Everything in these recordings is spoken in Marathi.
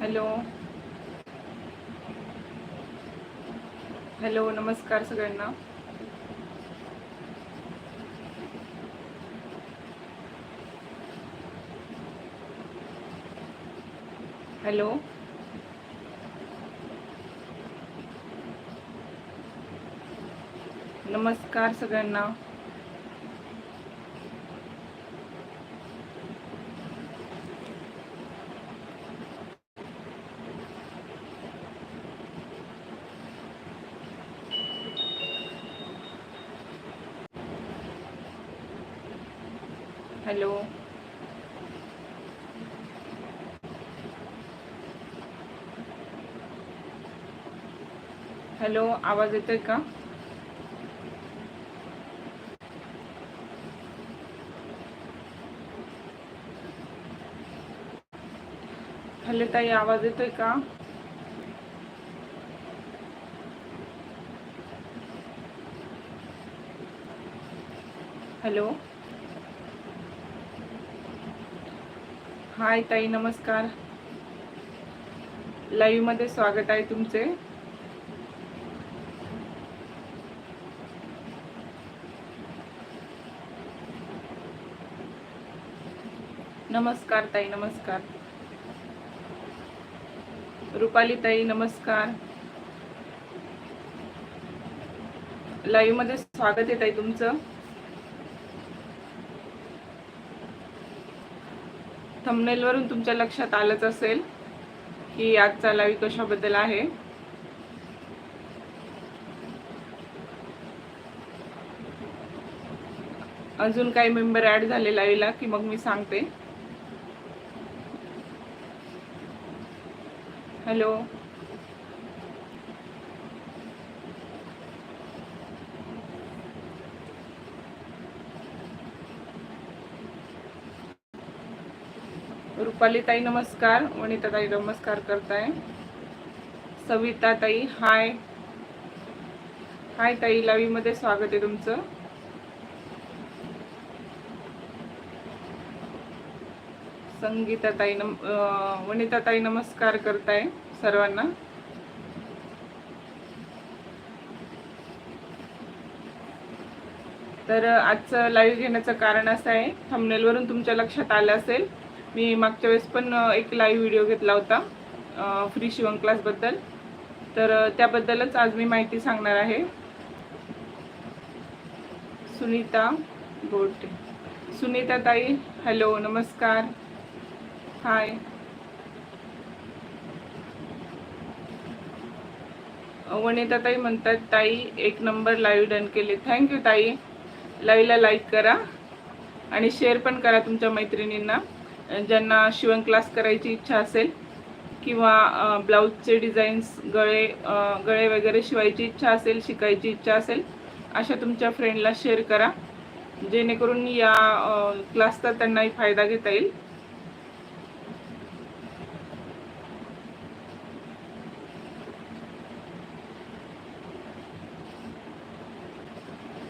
हॅलो. हॅलो नमस्कार सगळ्यांना. हॅलो. नमस्कार सगळ्यांना. हॅलो। हॅलो आवाज़ येतोय का? हॅलो ताई आवाज़ येतोय का? हॅलो। हाय ताई नमस्कार. लाईव्हमध्ये स्वागत आहे तुमचे. नमस्कार ताई नमस्कार. रुपाली ताई नमस्कार. लाईव्हमध्ये स्वागत आहे ताई तुमचं. थंबनेलवरून तुमच्या लक्षात आलंच असेल की आजचा लावी कशाबद्दल आहे. अजून काही मेंबर ॲड झाले लाईव्हला की मग मी सांगते. हॅलो रुपालीताई नमस्कार. वनिताताई नमस्कार करताय. सविता ताई हाय. हाय ताई लावीमध्ये स्वागत आहे तुमचं. संगीता ताई नम वनिता ताई नमस्कार करताय सर्वांना. तर आजचं लाईव्ह घेण्याचं कारण असं आहे थंबनेलवरून तुमच्या लक्षात आलं असेल मी मागच्या वेळेस पण एक लाईव्ह व्हिडिओ घेतला होता फ्री शिवण क्लासबद्दल तर त्याबद्दलच आज मी माहिती सांगणार आहे. सुनीता गोटे सुनीता ताई हॅलो नमस्कार. हाय वनिता ताई म्हणतात ताई एक नंबर लाईव्ह डन केले. थँक्यू ताई. लाईव्हला लाईक करा आणि शेअर पण करा तुमच्या मैत्रिणींना. ज्यांना शिवण क्लास करायची इच्छा असेल किंवा ब्लाऊजचे डिझाईन्स गळे गळे वगैरे शिवायची इच्छा असेल शिकायची इच्छा असेल अशा तुमच्या फ्रेंडला शेअर करा. जेणेकरून या क्लासचा त्यांनाही फायदा घेता येईल.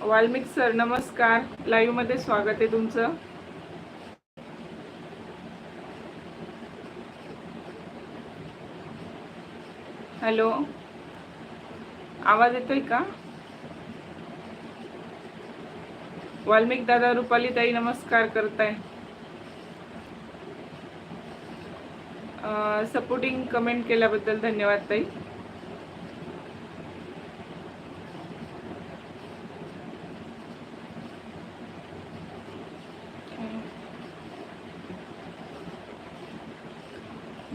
वाल्मिक सर नमस्कार. लाईव्हमध्ये स्वागत आहे तुमचं. हॅलो. आवाज येतोय का? वाल्मिक दादा रुपाली ताई नमस्कार करताय. सपोर्टिंग कमेंट केल्याबद्दल धन्यवाद ताई.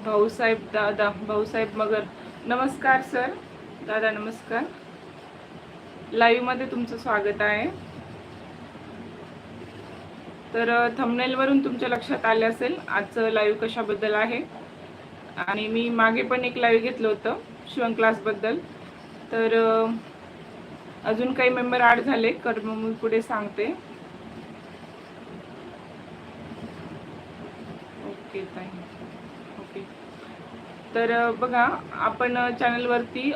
भाऊसाहेब दादा भाऊसाहेब मगर नमस्कार सर. दादा नमस्कार. लाईव्हमध्ये तुमचं स्वागत आहे. तर थंबनेलवरून तुमच्या लक्षात आले असेल आजचं लाईव्ह कशाबद्दल आहे. आणि मी मागे पण एक लाईव्ह घेतलं होतं शिवण क्लासबद्दल तर अजून काही मेंबर आड झाले तर मी पुढे सांगते. ओके थँक्यू तर बघा आपण चॅनलवरती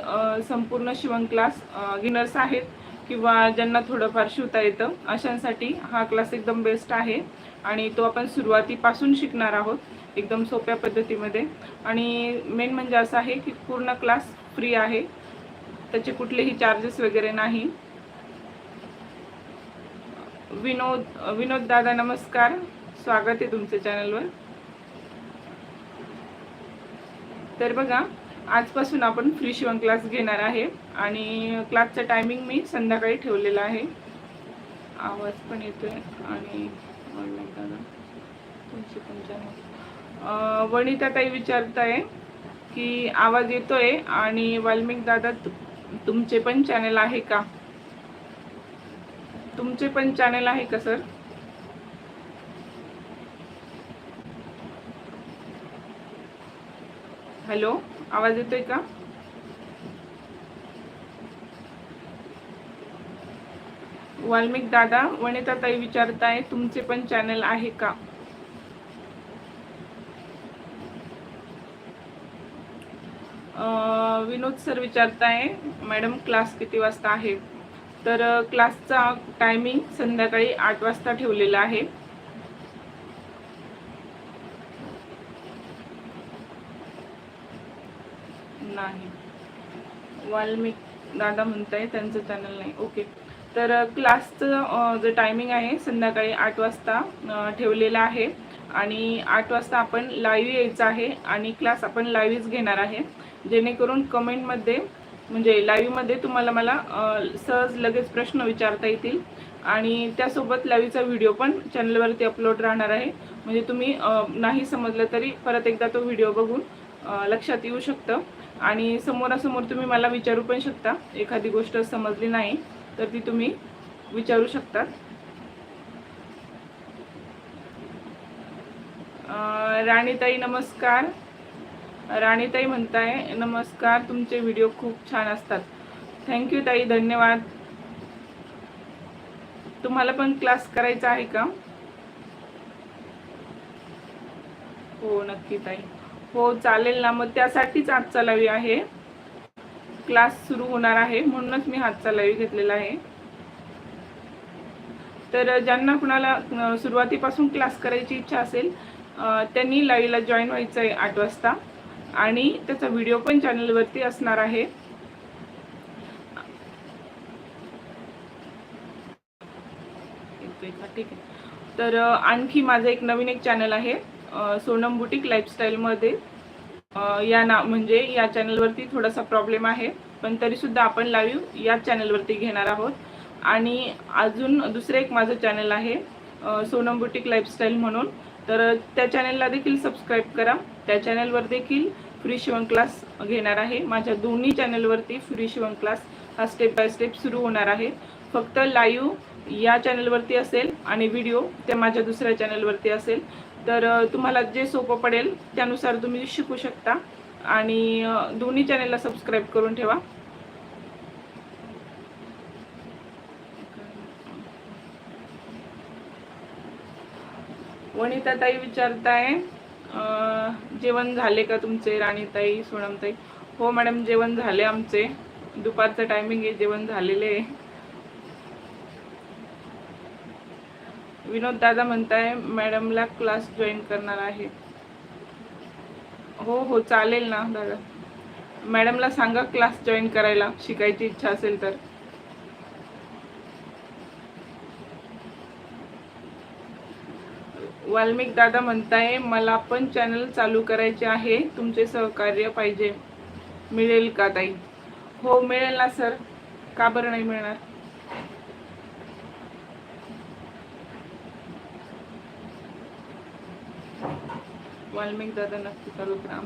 संपूर्ण शिवण क्लास गिनर्स आहेत किंवा ज्यांना थोडंफार शिवता येतं अशांसाठी हा क्लास एकदम बेस्ट आहे आणि तो आपण सुरुवातीपासून शिकणार आहोत एकदम सोप्या पद्धतीमध्ये. आणि मेन म्हणजे असं आहे की पूर्ण क्लास फ्री आहे त्याचे कुठलेही चार्जेस वगैरे नाही. विनोद विनोद दादा नमस्कार. स्वागत आहे तुमच्या चॅनलवर. तर बघा आजपासून आपण फ्री शिवण क्लास घेणार आहे. आणि क्लासचं टायमिंग मी संध्याकाळी ठेवलेला आहे. आवाज पण येतो आहे आणि दादा तुमच्या पंच्याण्णव वनिताताई विचारताय की आवाज येतो आहे आणि वाल्मिक दादा तुमचे पण चॅनल आहे का? तुमचे पण चॅनल आहे का सर हॅलो आवाज येतोय का? वाल्मिक दादा वनिताताई विचारताय तुमचे पण चॅनल आहे का? विनोद सर विचारताय मॅडम क्लास किती वाजता आहे? तर क्लासचा टायमिंग संध्याकाळी आठ वाजता ठेवलेला आहे. नाही. वाल्मिक दादा म्हणताय त्यांचं चॅनल नाही. ओके तर क्लासचं जे टायमिंग आहे संध्याकाळी आठ वाजता ठेवलेलं आहे. आणि आठ वाजता आपण लाईव्ह यायचं आहे आणि क्लास आपण लाईव्हच घेणार आहे. जेणेकरून कमेंटमध्ये म्हणजे लाईव्हमध्ये तुम्हाला मला सहज लगेच प्रश्न विचारता येतील. आणि त्यासोबत लाईव्हचा व्हिडिओ पण चॅनलवरती अपलोड राहणार आहे. म्हणजे तुम्ही नाही समजलं तरी परत एकदा तो व्हिडिओ बघून लक्षात येऊ शकतं. आणि समोरासमोर तुम्ही मला विचारू पण शकता. एखादी गोष्ट समजली नाही तर ती तुम्ही विचारू शकता. राणीताई नमस्कार. राणीताई म्हणताय नमस्कार तुमचे व्हिडिओ खूप छान असतात. थँक्यू ताई धन्यवाद. तुम्हाला पण क्लास करायचा आहे का? हो नक्की ताई. हो चालेल ना. मग त्यासाठीच आजचा चालावी आहे. क्लास सुरू होणार आहे. म्हणूनच मी हातचा चालावी घेतलेला आहे. तर ज्यांना कुणाला सुरुवातीपासून क्लास करायची इच्छा असेल त्यांनी लाईव्हला जॉईन व्हायचं आहे आठ वाजता. आणि त्याचा व्हिडिओ पण चॅनलवरती असणार आहे. ठीक आहे. तर आणखी माझं एक नवीन एक चॅनल आहे. सोनम बुटीक लाईफस्टाईलमध्ये या ना म्हणजे या चॅनलवरती थोडासा प्रॉब्लेम आहे. पण तरीसुद्धा आपण लाईव्ह या चॅनलवरती घेणार आहोत. आणि अजून दुसरं एक माझं चॅनल आहे सोनम बुटीक लाईफस्टाईल म्हणून. तर त्या चॅनलला देखील सबस्क्राईब करा. त्या चॅनलवर देखील फ्री शिवण क्लास घेणार आहे. माझ्या दोन्ही चॅनलवरती फ्री शिवण क्लास हा स्टेप बाय स्टेप सुरू होणार आहे. फक्त लाईव्ह या चॅनलवरती असेल आणि व्हिडिओ त्या माझ्या दुसऱ्या चॅनलवरती असेल. तर तुम्हाला जे सोपं पडेल त्यानुसार तुम्ही शिकू शकता. आणि दोन्ही चॅनेलला सबस्क्राईब करून ठेवा. वनिताताई विचारताय जेवण झाले का तुमचे? राणीताई सोनमताई? हो मॅडम जेवण झाले आमचे. दुपारचं टायमिंग आहे जेवण झालेले आहे. विनोद दादा म्हणताय मॅडमला क्लास जॉईन करणार आहे. हो हो चालेल ना दादा. मॅडमला सांगा क्लास जॉईन करायला शिकायची इच्छा असेल तर. वाल्मिक दादा म्हणताय मला पण चॅनल चालू करायचे आहे तुमचे सहकार्य पाहिजे. मिळेल का ताई? हो मिळेल ना सर का बरं नाही मिळणार? वाल्मिक दादा नक्की चालू करा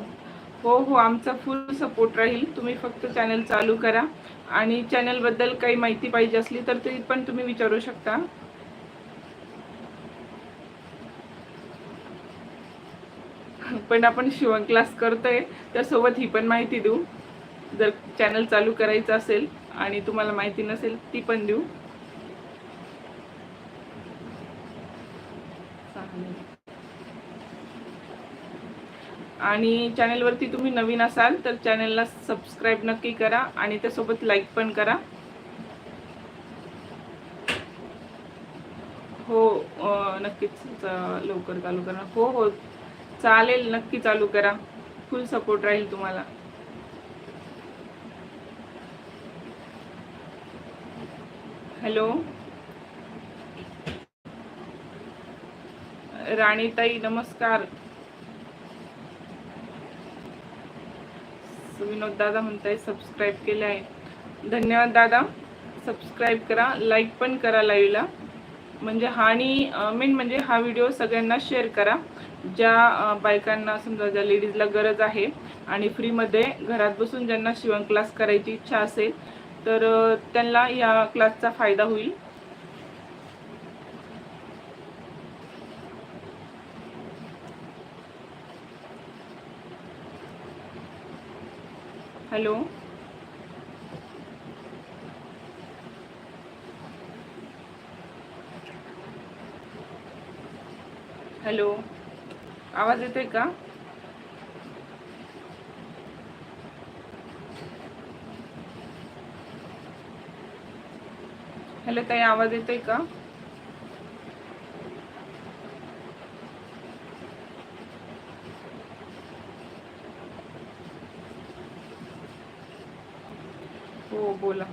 हो हो आमचा फुल सपोर्ट राहील. तुम्ही फक्त चॅनल चालू करा. आणि चॅनलबद्दल काही माहिती पाहिजे असली तर ती पण तुम्ही विचारू शकता. पण आपण शिवण क्लास करतोय त्यासोबत ही पण माहिती देऊ. जर चॅनल चालू करायचं असेल आणि तुम्हाला माहिती नसेल ती पण देऊ. चालेल. आणि चॅनेलवरती तुम्ही नवीन असाल तर चॅनेलला सबस्क्राईब नक्की करा आणि त्यासोबत लाईक पण करा. हो नक्कीच लवकर चालू करा हो हो चालेल नक्की चालू करा. फुल सपोर्ट राहील तुम्हाला. हॅलो राणीताई नमस्कार. विनोद दादा म्हणताय सबस्क्राईब केले आहे. धन्यवाद दादा. सबस्क्राईब करा लाईक पण करा लाईव्हला म्हणजे हा आणि मेन म्हणजे हा व्हिडिओ सगळ्यांना शेअर करा. ज्या बायकांना समजा ज्या लेडीजला गरज आहे आणि फ्रीमध्ये घरात बसून ज्यांना शिवण क्लास करायची इच्छा असेल तर त्यांना या क्लासचा फायदा होईल. हॅलो. हॅलो. आवाज येतोय का? हॅलो ताई आवाज येतोय का? हो बोला